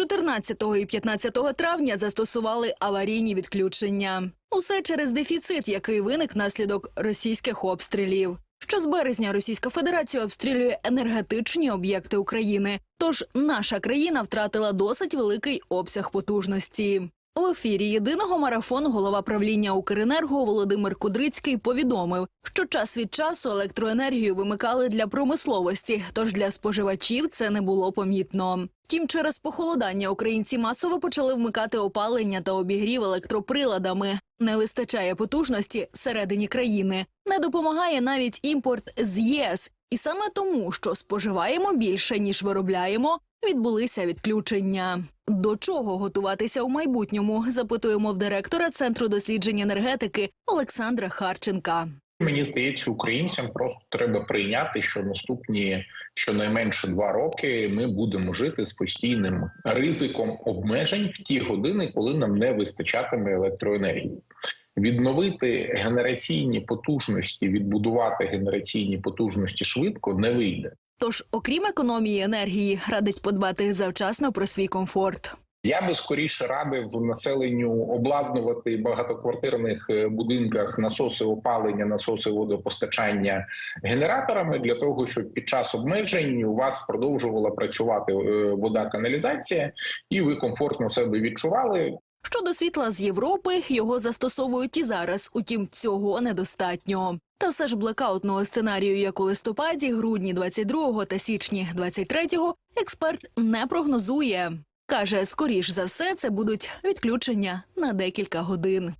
14 і 15 травня застосували аварійні відключення. Усе через дефіцит, який виник наслідок російських обстрілів. Що з березня Російська Федерація обстрілює енергетичні об'єкти України. Тож наша країна втратила досить великий обсяг потужності. В ефірі єдиного марафону голова правління Укренерго Володимир Кудрицький повідомив, що час від часу електроенергію вимикали для промисловості, тож для споживачів це не було помітно. Втім, через похолодання українці масово почали вмикати опалення та обігрів електроприладами. Не вистачає потужності всередині країни. Не допомагає навіть імпорт з ЄС. І саме тому, що споживаємо більше ніж виробляємо, відбулися відключення. До чого готуватися у майбутньому? Запитуємо в директора центру досліджень енергетики Олександра Харченка. Мені здається, українцям просто треба прийняти, що наступні щонайменше два роки ми будемо жити з постійним ризиком обмежень в ті години, коли нам не вистачатиме електроенергії. Відновити генераційні потужності, відбудувати генераційні потужності швидко не вийде. Тож, окрім економії енергії, радить подбати завчасно про свій комфорт. Я би скоріше радив населенню обладнувати багатоквартирних е, будинках насоси опалення, насоси водопостачання генераторами для того, щоб під час обмежень у вас продовжувала працювати е, вода, каналізація, і ви комфортно себе відчували. Щодо світла з Європи, його застосовують і зараз, утім, цього недостатньо. Та все ж блекаутного сценарію, як у листопаді, грудні 22 та січні 23 експерт не прогнозує. Каже, скоріш за все, це будуть відключення на декілька годин.